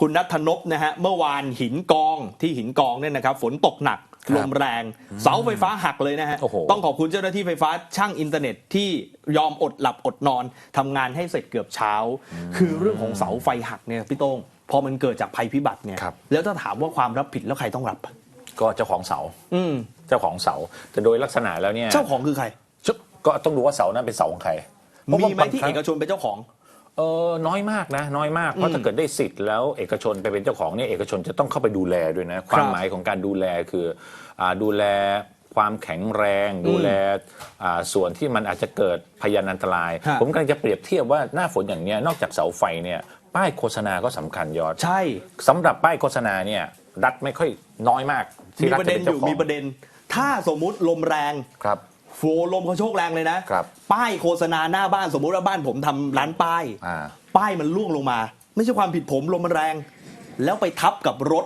คุณนัทนพนะฮะเมื่อวานหินกองที่หินกองเนี่ยนะครับฝนตกหนักครับลมแรง เสาไฟฟ้าหักเลยนะฮะ โอ้โห ต้องขอบคุณเจ้าหน้าที่ไฟฟ้าช่างอินเทอร์เน็ตที่ยอมอดหลับอดนอนทำงานให้เสร็จเกือบเช้า คือเรื่องของเสาไฟหักเนี่ยพี่โต้งพอมันเกิดจากภัยพิบัติเนี่ยครับ แล้วถ้าถามว่าความรับผิดแล้วใครต้องรับอะก็เจ้าของเสา อืมเจ้าของเสา แต่โดยลักษณะแล้วเนี่ยเจ้าของคือใครชุก็ต้องดูว่าเสานั้นเป็นเสาของใครเพราะมีไหมบางที่ครั้เองกชนเป็นเจ้าของ เออน้อยมากนะ น้อยมาก เพราะถ้าเกิดได้สิทธิ์แล้วเอกชนไปเป็นเจ้าของเนี่ยเอกชนจะต้องเข้าไปดูแลด้วยนะ ความหมายของการดูแลคืออ่าดูแลความแข็งแรง ดูแลอ่าส่วนที่มันอาจจะเกิดพยานอันตรายฮะผมกำลังจะเปรียบเทียบว่าหน้าฝนอย่างเนี้ยนอกจากเสาไฟเนี่ยป้ายโฆษณาก็สำคัญยอด ใช่สำหรับป้ายโฆษณาเนี่ยรัฐไม่ค่อยน้อยมากมีที่รัฐประจะเด็นเป็นอเจ้ายู่ของมีประเด็น ถ้าสมมุติลมแรงครับ โฟลมเขาโชกแรงเลยนะ ครับป้ายโฆษณาหน้าบ้านสมมุติว่าบ้านผมทำร้านป้าย อ่า ป้ายมันล่วงลงมา ไม่ใช่ความผิดผมลมมันแรง แล้วไปทับกับรถ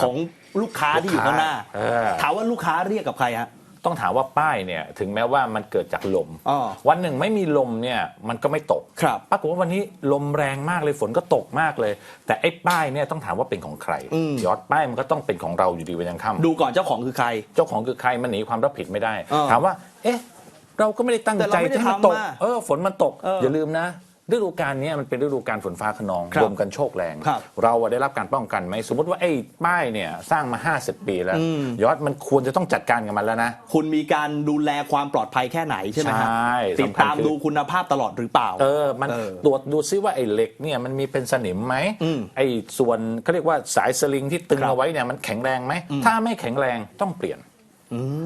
ของลูกค้าที่อยู่ข้างหน้า เออ ถามว่าลูกค้าเรียกกับใครฮะ ต้องถามว่าป้ายเนี่ยถึงแม้ว่ามันเกิดจากลมอ๋อวันหนึ่งไม่มีลมเนี่ยมันก็ไม่ตกครับ ปรากฏว่าวันนี้ลมแรงมากเลยฝนก็ตกมากเลย แต่ไอ้ป้ายเนี่ยต้องถามว่าเป็นของใครอืมยอดป้ายมันก็ต้องเป็นของเราอยู่ดีวันยังค่ำดูก่อนเจ้าของคือใคร เจ้าของคือใครมันหนีความรับผิดไม่ได้เออถามว่า เอ๊ะ เราก็ไม่ได้ตั้งแต่ใจเราไม่ได้ที่มันทำตกมาเออฝนมันตก เออออย่าลืมนะฤดูกาลเนี้ยมันเป็นฤดูกาลฝนฟ้าขนองครับรวมกันโชคแรง ครับเราอะได้รับการป้องกันไหมสมมติว่าไอ้ป้ายเนี่ยสร้างมา 50 ปีแล้ว อืม ยอดมันควรจะต้องจัดการกับมันแล้วนะ คุณมีการดูแลความปลอดภัยแค่ไหนใช่ไหมฮะใช่ติดตามสำคัญคือ ดูคุณภาพตลอดหรือเปล่า เออ มันเออตรวจดูซิว่าไอ้เหล็กเนี่ยมันมีเป็นสนิมไหมอืมไอ้ส่วนเขาเรียกว่าสายสลิงที่ตึงครับเอาไว้เนี่ยมันแข็งแรงไหม ถ้าไม่แข็งแรงต้องเปลี่ยนอืม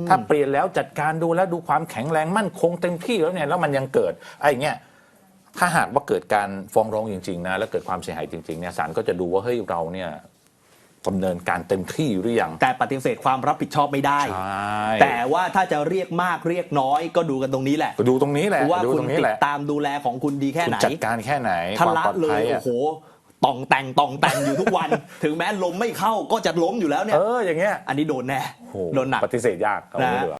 ถ้าเปลี่ยนแล้วจัดการดูแล้วดูความแข็งแรงมั่นคงเต็มที่แล้วเนี่ยแล้วมันยังเกิดไอ้เงี้ยถ้าหากว่าเกิดการฟ้องร้องจริงๆนะแล้วเกิดความเสียหายจริงๆเนี่ยศาลก็จะดูว่าเฮ้ยเราเนี่ยดำเนินการเต็มที่หรือยังแต่ปฏิเสธความรับผิดชอบไม่ได้ใช่แต่ว่าถ้าจะเรียกมากเรียกน้อยก็ดูกันตรงนี้แหละก็ดูตรงนี้แหละว่าดูคุตณรงนี้ติแหดละตามดูแลของคุณดีแค่คุณไหนจัดการแค่ไหนถ้าความละปลอดเลภัยยอะโอ้โห ต่องแต่งต่องแต่งอยู่ทุกวัน ถึงแม้ลมไม่เข้าก็จะล้มอยู่แล้วเนี่ยเอออย่างเงี้ยอันนี้โดนแน่โอ้โหโดนหนักปฏิเสธยากเอานะไม่เหลือ